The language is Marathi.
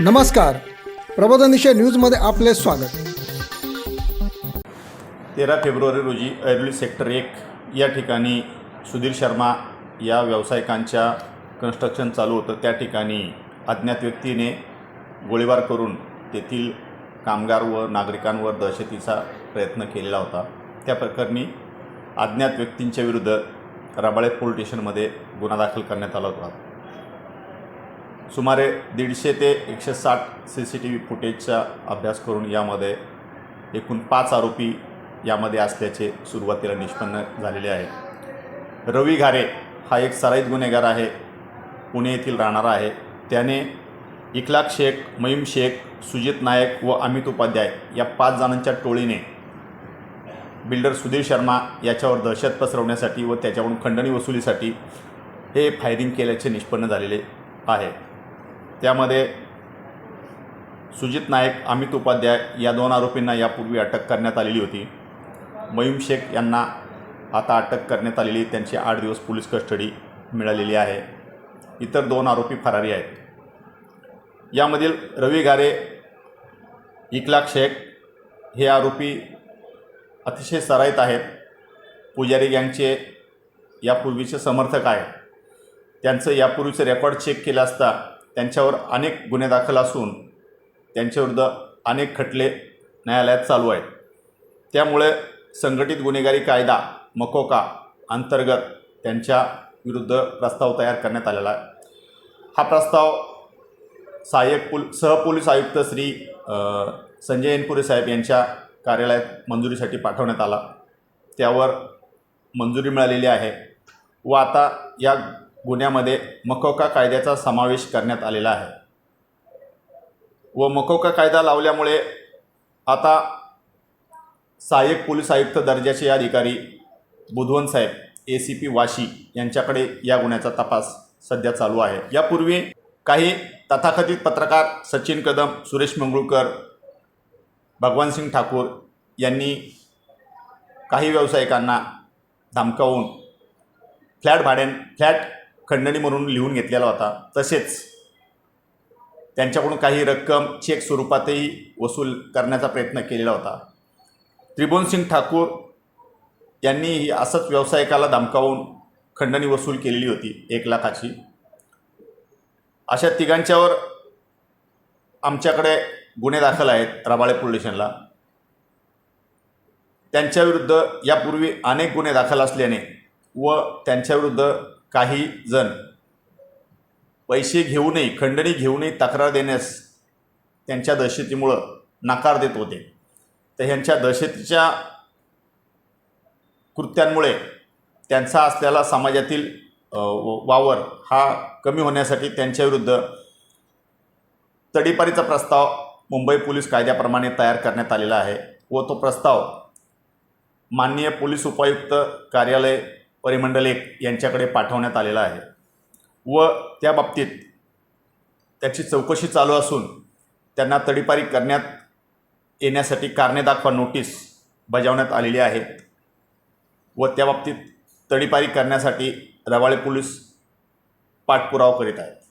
नमस्कार. प्रबोधनिशय न्यूजमध्ये आपले स्वागत. तेरा फेब्रुवारी रोजी ऐरोली सेक्टर एक या ठिकाणी सुधीर शर्मा या व्यावसायिकांच्या कन्स्ट्रक्शन चालू होतं. त्या ठिकाणी अज्ञात व्यक्तीने गोळीबार करून तेथील कामगार व नागरिकांवर दहशतीचा प्रयत्न केलेला होता. त्या प्रकरणी अज्ञात व्यक्तींच्या विरुद्ध रबाळे पोलीस स्टेशनमध्ये गुन्हा दाखल करण्यात आला होता. सुमारे दीडशे ते एकशे साठ सी सी टी व्ही फुटेजचा अभ्यास करून यामध्ये एकूण पाच आरोपी यामध्ये असल्याचे सुरुवातीला निष्पन्न झालेले आहे. रवी घारे हा एक सराईत गुन्हेगार आहे. पुणे येथील राहणारा आहे. त्याने इखलाक शेख मईम शेख सुजित नायक व अमित उपाध्याय या पाच जणांच्या टोळीने बिल्डर सुधीर शर्मा याच्यावर दहशत पसरवण्यासाठी व त्याच्याकडून खंडणी वसुलीसाठी हे फायरिंग केल्याचे निष्पन्न झालेले आहे. त्यामध्ये सुजित नायक अमित उपाध्याय या दोन आरोपींना यापूर्वी अटक करण्यात आलेली होती. मयूम शेख यांना आता अटक करण्यात आलेली त्यांची आठ दिवस पोलीस कस्टडी मिळालेली आहे. इतर दोन आरोपी फरारी आहेत. यामधील रवी गारे इकलाक शेख हे आरोपी अतिशय सराईत आहेत. पुजारी गँगचे यापूर्वीचे समर्थक आहेत. त्यांचं यापूर्वीचं रेकॉर्ड चेक केलं असता त्यांच्यावर अनेक गुन्हे दाखल असून त्यांच्याविरुद्ध अनेक खटले न्यायालयात चालू आहेत. त्यामुळे संघटित गुन्हेगारी कायदा मकोका अंतर्गत त्यांच्या विरुद्ध प्रस्ताव तयार करण्यात आलेला आहे. हा प्रस्ताव सहाय्यक पोल सहपोलीस आयुक्त श्री संजय एनपुरे साहेब यांच्या कार्यालयात मंजुरीसाठी पाठवण्यात आला. त्यावर मंजुरी मिळालेली आहे. व आता या गुन्ह्यामध्ये मकोका कायद्याचा समावेश करण्यात आलेला आहे. व मकोका कायदा लावल्यामुळे आता सहाय्यक पोलीस आयुक्त दर्जाचे अधिकारी बुधवंत साहेब ए सी पी वाशी यांच्याकडे या गुन्ह्याचा तपास सध्या चालू आहे. यापूर्वी काही तथाकथित पत्रकार सचिन कदम सुरेश मंगळूकर भगवानसिंग ठाकूर यांनी काही व्यावसायिकांना धमकावून फ्लॅट भाड्यां फ्लॅट खंडणी म्हणून लिहून घेतलेला होता. तसेच त्यांच्याकडून काही रक्कम चेक स्वरूपातही वसूल करण्याचा प्रयत्न केलेला होता. त्रिभुवनसिंग ठाकूर यांनी ही असंच व्यावसायिकाला धमकावून खंडणी वसूल केलेली होती एक लाखाची. अशा तिघांच्यावर आमच्याकडे गुन्हे दाखल आहेत रबाळे पोलीस स्टेशनला. त्यांच्याविरुद्ध यापूर्वी अनेक गुन्हे दाखल असल्याने व त्यांच्याविरुद्ध काही जण पैसे घेऊनही खंडणी घेऊनही तक्रार देण्यास त्यांच्या दहशतीमुळं नकार देत होते. तर ह्यांच्या दहशतीच्या कृत्यांमुळे त्यांचा असलेला समाजातील व- वावर हा कमी होण्यासाठी त्यांच्याविरुद्ध तडीपारीचा प्रस्ताव मुंबई पोलीस कायद्याप्रमाणे तयार करण्यात आलेला आहे व तो प्रस्ताव माननीय पोलीस उपायुक्त कार्यालय परिमंडल एक यांच्याकडे पाठवण्यात आलेला आहे. व त्या बाबतीत त्याची चौकशी चालू असून त्यांना तडीपारी करण्यात येण्यासाठी कारणे दाखवा नोटीस बजावण्यात आलेली आहे. व त्या बाबतीत तडीपारी करण्यासाठी रवाळे पोलीस पाठपुरावा करीत आहेत.